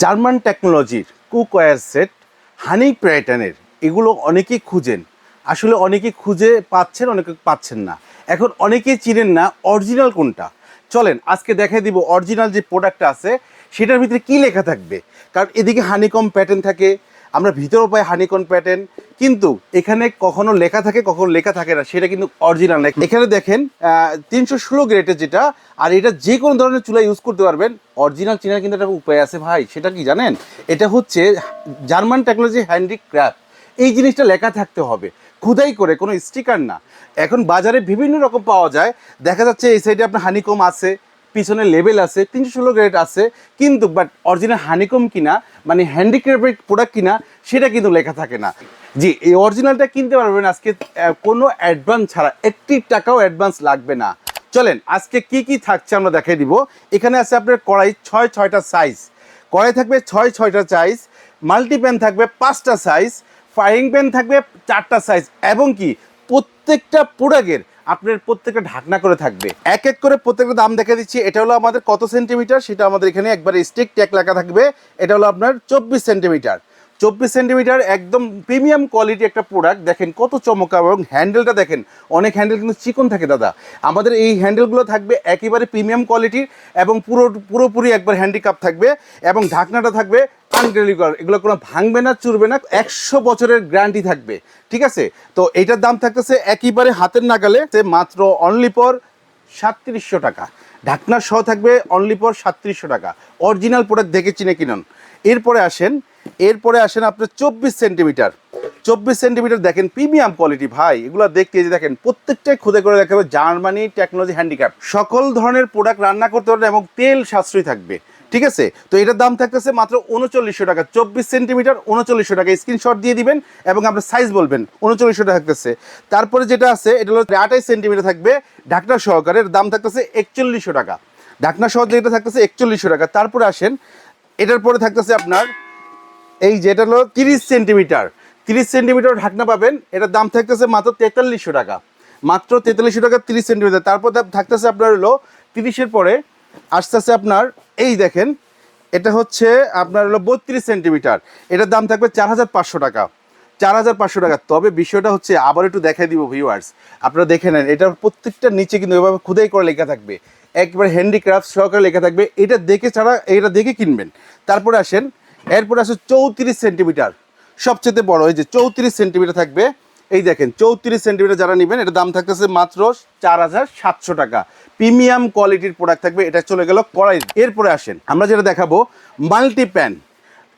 German টেকনোলজির cookware set, হানি প্যাটার্নের এগুলো অনেকেই খুঁজেন। আসলে অনেকে খুঁজে পাচ্ছেন, অনেকে পাচ্ছেন না। এখন অনেকেই চিনেন না অরিজিনাল কোনটা। চলেন, আজকে দেখাই দিব অরিজিনাল যে প্রোডাক্টটা আছে, সেটার ভিতরে কি লেখা থাকবে? কারণ এদিকে হানিকম প্যাটার্ন থাকে আমরা ভিতরেও পাই হানিকম প্যাটার্ন কিন্তু এখানে কখনো লেখা থাকে, কখনো লেখা থাকে না, সেটা কিন্তু অরিজিনাল এখানে দেখেন তিনশো ষোলো গ্রেডের যেটা, আর এটা যে কোনো ধরনের চুলা ইউজ করতে পারবেন। অরিজিনাল চেনার কিন্তু একটা উপায় আছে ভাই, সেটা কি জানেন? এটা হচ্ছে জার্মান টেকনোলজি হ্যান্ডিক্রাফট এই জিনিসটা লেখা থাকতে হবে, খুদাই করে, কোনো স্টিকার না। এখন বাজারে বিভিন্ন রকম পাওয়া যায়। দেখা যাচ্ছে এই সাইডে আপনার হানিকম আছে পিছনে লেভেল আছে, তিনশো ষোলো গ্রেড আছে, কিন্তু বাট অরিজিনাল হানিকম কিনা মানে হ্যান্ডিক্রাফটের প্রোডাক্ট কিনা, সেটা কিন্তু লেখা থাকে না। জি, এই অরিজিনালটা কিনতে পারবেন আজকে কোনো অ্যাডভান্স ছাড়া, একটি টাকাও অ্যাডভান্স লাগবে না। চলেন, আজকে কি কি থাকছে আমরা দেখাই দিব। এখানে আছে আপনার কড়াই ছয়, ছয়টা সাইজ কড়াই থাকবে ছয়, ছয়টা সাইজ মাল্টি প্যান থাকবে পাঁচটা সাইজ ফ্রাইং প্যান থাকবে চারটা সাইজ এবং কি, প্রত্যেকটা প্রোডাক্টের আপনার প্রত্যেকটা ঢাকনা করে থাকবে। এক এক করে প্রত্যেকটা দাম দেখে দিচ্ছি। এটা হলো আমাদের কত সেন্টিমিটার? সেটা আমাদের এখানে একবারে স্টিক ট্যাক লেখা থাকবে। এটা হলো আপনার চব্বিশ সেন্টিমিটার। চব্বিশ সেন্টিমিটার একদম প্রিমিয়াম কোয়ালিটি একটা প্রোডাক্ট দেখেন কত চমকা এবং হ্যান্ডেলটা দেখেন। অনেক হ্যান্ডেল কিন্তু চিকন থাকে দাদা। আমাদের এই হ্যান্ডেলগুলো থাকবে একেবারে প্রিমিয়াম কোয়ালিটির এবং পুরো পুরোপুরি একবার হ্যান্ডিক্যাপ থাকবে এবং ঢাকনাটা থাকবে আনগ্রেলিকর এগুলো কোনো ভাঙবে না, চুরবে না, একশো বছরের গ্যারান্টি থাকবে, ঠিক আছে? তো এইটার দাম থাকতেছে একেবারে হাতের নাগালে, সে মাত্র অনলি পর সাতত্রিশশো টাকা। ঢাকনা সহ থাকবে অনলি পর সাতত্রিশশো টাকা। অরিজিনাল প্রোডাক্ট দেখে চিনে কিনুন। এরপরে আসেন এরপরে আসেন আপনার চব্বিশ সেন্টিমিটার। চব্বিশ সেন্টিমিটার দেখেন প্রিমিয়াম কোয়ালিটি ভাই, এগুলো দেখতে যে দেখেন, প্রত্যেকটাই খুদে করে দেখাবে, জার্মানি টেকনোলজি হ্যান্ডিক্যাপ সকল ধরনের প্রোডাক্ট রান্না করতে পারবেন এবং তেল সাশ্রয়ী থাকবে। ঠিক আছে? তো এটার দাম থাকতেছে মাত্র উনচল্লিশশো টাকা। চব্বিশ সেন্টিমিটার উনচল্লিশশো টাকা। স্ক্রিনশট দিয়ে দিবেন এবং আপনার সাইজ বলবেন, উনচল্লিশশো টাকা থাকতেছে। তারপরে যেটা আছে, এটা হলো আঠাইশ সেন্টিমিটার থাকবে ঢাকনা সহকারে। দাম থাকতেছে একচল্লিশশো টাকা। ঢাকনা সহ যেটা থাকতেছে একচল্লিশশো টাকা। তারপরে আসেন, এটার পরে থাকতেছে আপনার এই যেটা হলো তিরিশ সেন্টিমিটার। তিরিশ সেন্টিমিটার ঢাকনা পাবেন, এটার দাম থাকতেছে মাত্র তেতাল্লিশশো টাকা। মাত্র তেতাল্লিশশো টাকা তিরিশ সেন্টিমিটার। তারপর থাকতেছে আপনার হলো তিরিশের পরে আস্তে আস্তে আপনার এই দেখেন, এটা হচ্ছে আপনার হলো বত্রিশ সেন্টিমিটার। এটার দাম থাকবে চার হাজার পাঁচশো টাকা। চার হাজার পাঁচশো টাকা। তবে বিষয়টা হচ্ছে, আবার একটু দেখাই দিব ভিউয়ার্স আপনারা দেখে নেন এটার প্রত্যেকটা নিচে কিন্তু এভাবে খুদাই করে লেখা থাকবে। একবার হ্যান্ডিক্রাফট সহকারে লেখা থাকবে। এটা দেখে ছাড়া, এটা দেখে কিনবেন। তারপরে আসেন, এরপরে আসে চৌত্রিশ সেন্টিমিটার। সবচেয়ে বড়, এই যে চৌত্রিশ সেন্টিমিটার থাকবে। এই দেখেন, চৌত্রিশ সেন্টিমিটার যারা নেবেন এটা দাম থাকতেছে মাত্র চার হাজার সাতশো টাকা। প্রিমিয়াম কোয়ালিটির প্রোডাক্ট থাকবে, এটা চলে গেল কড়াই। এরপরে আসেন, আমরা যেটা দেখাবো মাল্টি প্যান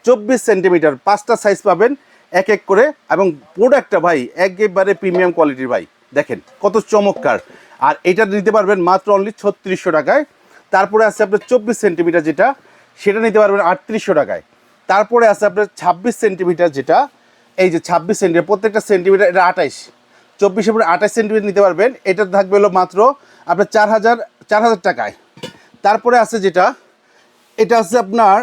চব্বিশ সেন্টিমিটার, পাঁচটা সাইজ পাবেন, এক এক করে। এবং প্রোডাক্টটা ভাই, একেবারে প্রিমিয়াম কোয়ালিটির ভাই, দেখেন কত চমৎকার। আর এটা নিতে পারবেন মাত্র অনলি ছত্রিশশো টাকায়। তারপরে আছে আপনার চব্বিশ সেন্টিমিটার যেটা, সেটা নিতে পারবেন আটত্রিশশো টাকায়। তারপরে আছে আপনার ছাব্বিশ সেন্টিমিটার যেটা এই যে ছাব্বিশ সেন্টিমিটার, প্রত্যেকটা সেন্টিমিটার এটা আঠাইশ। চব্বিশের পরে আঠাশ সেন্টিমিটার নিতে পারবেন। এটা থাকবে হলো মাত্র আপনার চার হাজার চার হাজার টাকায়। তারপরে আছে যেটা, এটা আছে আপনার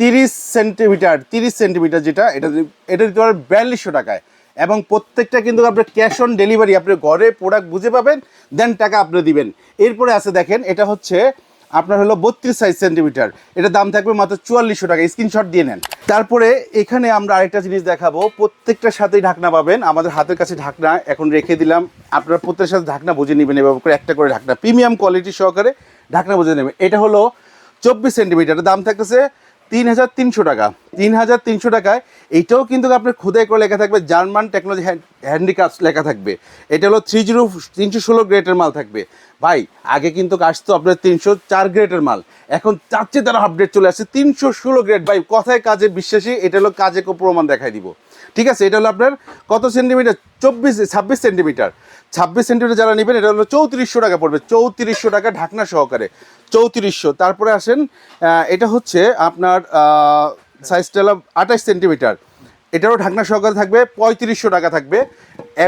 তিরিশ সেন্টিমিটার তিরিশ সেন্টিমিটার যেটা, এটা এটা দিতে পারবেন বিয়াল্লিশশো টাকায়। এবং প্রত্যেকটা কিন্তু আপনার ক্যাশ অন ডেলিভারি, আপনি ঘরে প্রোডাক্ট বুঝে পাবেন, দেন টাকা আপনি দিবেন। এরপরে আছে দেখেন, এটা হচ্ছে আপনার হলো বত্রিশ সাইজ সেন্টিমিটার এটা দাম থাকবে মাত্র চুয়াল্লিশশো টাকা। স্ক্রিনশট দিয়ে নেন। তারপরে এখানে আমরা আরেকটা জিনিস দেখাবো। প্রত্যেকটার সাথেই ঢাকনা পাবেন। আমাদের হাতের কাছে ঢাকনা, এখন রেখে দিলাম। আপনার প্রত্যেকের সাথে ঢাকনা বুঝে নেবেন এভাবে করে একটা করে ঢাকনা। প্রিমিয়াম কোয়ালিটি সহকারে ঢাকনা বুঝে নেবেন। এটা হলো চব্বিশ সেন্টিমিটার দাম থাকতেছে তিন হাজার তিনশো টাকা। তিন হাজার তিনশো টাকায়। এইটাও কিন্তু আপনার খোদাই করে লেখা থাকবে। জার্মান টেকনোলজি হ্যান্ডিক্রাফট লেখা থাকবে। এটা হলো থ্রি জিরো তিনশো ষোলো গ্রেডের মাল থাকবে। ভাই, আগে কিন্তু আসতো আপনার তিনশো চার গ্রেডের মাল। এখন চাচ্ছে তারা আপডেট চলে আসছে তিনশো ষোলো গ্রেড ভাই, কথায় কাজে বিশ্বাসী, এটা হলো কাজে প্রমাণ দেখাই দিব। ঠিক আছে, এটা হলো আপনার কত সেন্টিমিটার চব্বিশ, ছাব্বিশ সেন্টিমিটার ছাব্বিশ সেন্টিমিটার যারা নেবেন, এটা হলো চৌত্রিশশো টাকা পড়বে। চৌত্রিশশো টাকা ঢাকনা সহকারে। চৌত্রিশশো। তারপরে আসেন এটা হচ্ছে আপনার সাইজটা হলো আঠাশ সেন্টিমিটার এটারও ঢাকনা সহকারে থাকবে, পঁয়ত্রিশশো টাকা থাকবে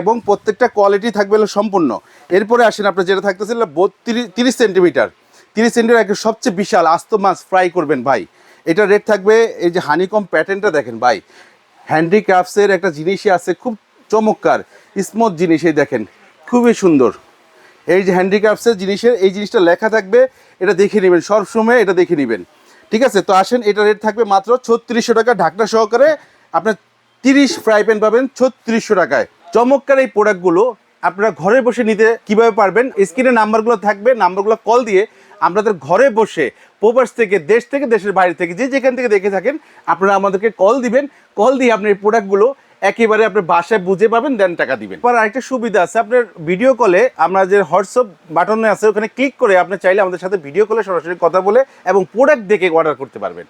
এবং প্রত্যেকটা কোয়ালিটি থাকবে সম্পূর্ণ। এরপরে আসেন আপনার যেটা থাকতেছিল বত্রিশ, তিরিশ সেন্টিমিটার তিরিশ সেন্টিমিটার একটা সবচেয়ে বিশাল, আস্ত মাছ ফ্রাই করবেন ভাই। এটা রেট থাকবে, এই যে হানিকম প্যাটার্নটা দেখেন ভাই। হ্যান্ডিক্রাফটসের একটা জিনিসই আছে, খুব চমৎকার স্মুথ জিনিস এই দেখেন, খুবই সুন্দর। এই যে হ্যান্ডিক্রাফটসের জিনিসের, এই জিনিসটা লেখা থাকবে, এটা দেখে নেবেন, সবসময় এটা দেখে নেবেন। ঠিক আছে? তো আসেন, এটা রেট থাকবে মাত্র ছত্রিশশো টাকা, ঢাকনা সহকারে আপনার তিরিশ ফ্রাই প্যান পাবেন ছত্রিশশো টাকায়। চমৎকার এই প্রোডাক্টগুলো আপনারা ঘরে বসে নিতে কীভাবে পারবেন? স্ক্রিনে নাম্বারগুলো থাকবে, নাম্বারগুলো কল দিয়ে আপনাদের ঘরে বসে প্রবাস থেকে, দেশ থেকে, দেশের বাইরে থেকে যে যেখান থেকে দেখে থাকেন, আপনারা আমাদেরকে কল দিবেন। কল দিয়ে আপনি এই প্রোডাক্টগুলো একেবারে আপনার বাসায় বুঝে পাবেন, দেন টাকা দিবেন। আর আরেকটা সুবিধা আছে, আপনার ভিডিও কলে আমরা যে হোয়াটসঅ্যাপ বাটনে আছে, ওখানে ক্লিক করে আপনি চাইলে আমাদের সাথে ভিডিও কলে সরাসরি কথা বলে এবং প্রোডাক্ট দেখে অর্ডার করতে পারবেন।